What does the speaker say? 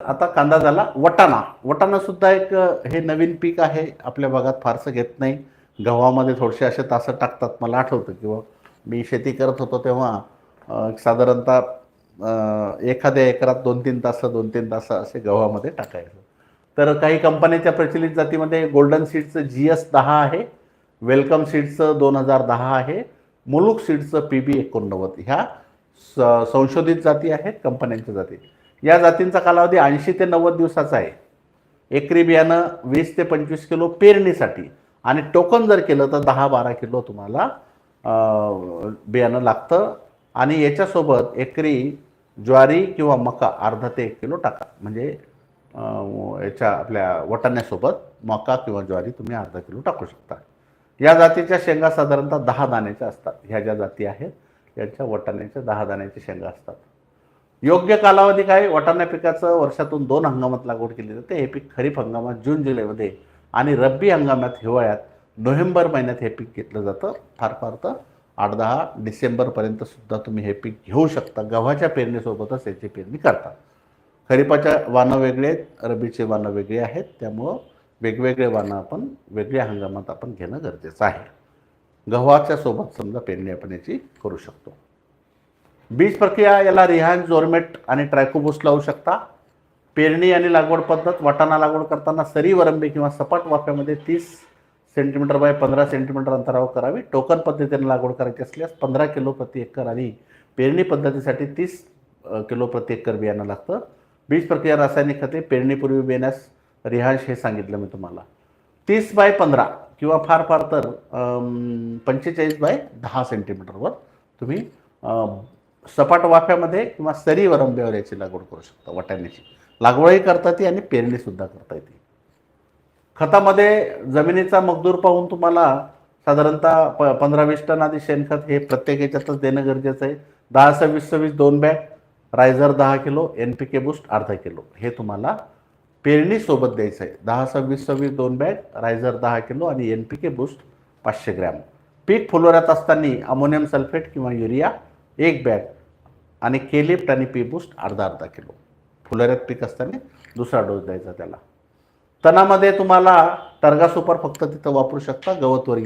आता कांदा झाला वटाणा. वटाणा सुद्धा एक हे नवीन पीक आहे. आपल्या भागात फारसं घेत नाही. गव्हामध्ये थोडेसे असे तासं टाकतात. मला आठवतं किंवा मी शेती करत होतो तेव्हा साधारणतः एखाद्या एकरात दोन तीन तासं दोन तीन तासं असे गव्हामध्ये टाकायचं. तर काही कंपन्याच्या प्रचलित जातीमध्ये गोल्डन सीडचं जी एस दहा आहे. वेलकम सीडचं दोन हजार दहा आहे. मुलुक सीडचं पी बी एकोणनव्वद. ह्या स संशोधित जाती आहेत कंपन्यांच्या जाती. या जातींचा कालावधी ऐंशी ते नव्वद दिवसाचा आहे. एकरी बियाणं वीस ते पंचवीस किलो पेरणीसाठी. आणि टोकन जर केलं तर दहा बारा किलो तुम्हाला बियाणं लागतं. आणि याच्यासोबत एकरी ज्वारी किंवा मका अर्धा ते एक किलो टाका. म्हणजे याच्या आपल्या वटाण्यासोबत मका किंवा ज्वारी तुम्ही अर्धा किलो टाकू शकता. या जातीच्या शेंगा साधारणतः दहा दाण्याच्या असतात. ह्या ज्या जाती आहेत त्यांच्या वटाण्याच्या दहा दाण्याच्या शेंगा असतात. योग्य कालावधी काय? वाटाणा पिकाचं वर्षातून दोन हंगामात लागवड केली जाते. हे पीक खरीप हंगामात जून जुलैमध्ये आणि रब्बी हंगामात हिवाळ्यात नोव्हेंबर महिन्यात हे पीक घेतलं जातं. फार फार तर आठ दहा डिसेंबरपर्यंत सुद्धा तुम्ही हे पीक घेऊ शकता. गव्हाच्या पेरणीसोबतच याची पेरणी करता. खरीपाच्या वानं वेगळे आहेत रब्बीचे वानं वेगळे आहेत. त्यामुळं वेगवेगळे वानं आपण वेगळ्या हंगामात आपण घेणं गरजेचं आहे. गव्हाच्या सोबत समजा पेरणी आपण याची करू शकतो. बीज प्रक्रिया याला रिहान जोरमेट आणि ट्रायकोबूस लावू शकता. पेरणी आणि लागवड पद्धत वाटाणा लागवड करताना सरी वरंबी किंवा सपाट वाफ्यामध्ये तीस सेंटीमीटर बाय पंधरा सेंटीमीटर अंतरावर करावी. टोकन पद्धतीने लागवड करायची असल्यास पंधरा किलो प्रति एकर आणि पेरणी पद्धतीसाठी तीस किलो प्रति एकर बियाणं लागतं. बीज प्रक्रिया रासायनिक खते पेरणीपूर्वी बेण्यास रिहांश हे सांगितलं मी तुम्हाला. तीस बाय पंधरा किंवा फार फार तर पंचेचाळीस बाय दहा सेंटीमीटरवर तुम्ही सपाट वाफ्यामध्ये किंवा सरी वरंब्यावर याची लागवड करू शकता वाटाण्याची लागवडही करता येते आणि पेरणीसुद्धा करता येते. खतामध्ये जमिनीचा मजदूर पाहून तुम्हाला साधारणतः प पंधरा वीस टन आधी शेणखत हे प्रत्येक याच्यातच देणं गरजेचं आहे. दहा सव्वीस सव्वीस दोन बॅग रायझर दहा kilo N P K boost अर्धा किलो. हे तुम्हाला पेरणीसोबत द्यायचं आहे. दहा सव्वीस सव्वीस दोन बॅग रायझर दहा किलो आणि एन पी के बूस्ट पाचशे ग्रॅम. पीक फुलोऱ्यात असताना अमोनियम सल्फेट किंवा युरिया एक बॅग आणि केलिप्ट आणि पी बूस्ट अर्धा अर्धा किलो. फुलऱ्यात पीक असताना दुसरा डोस द्यायचा त्याला. तणामध्ये तुम्हाला टर्गा सुपर फक्त तिथं वापरू शकता गवतवर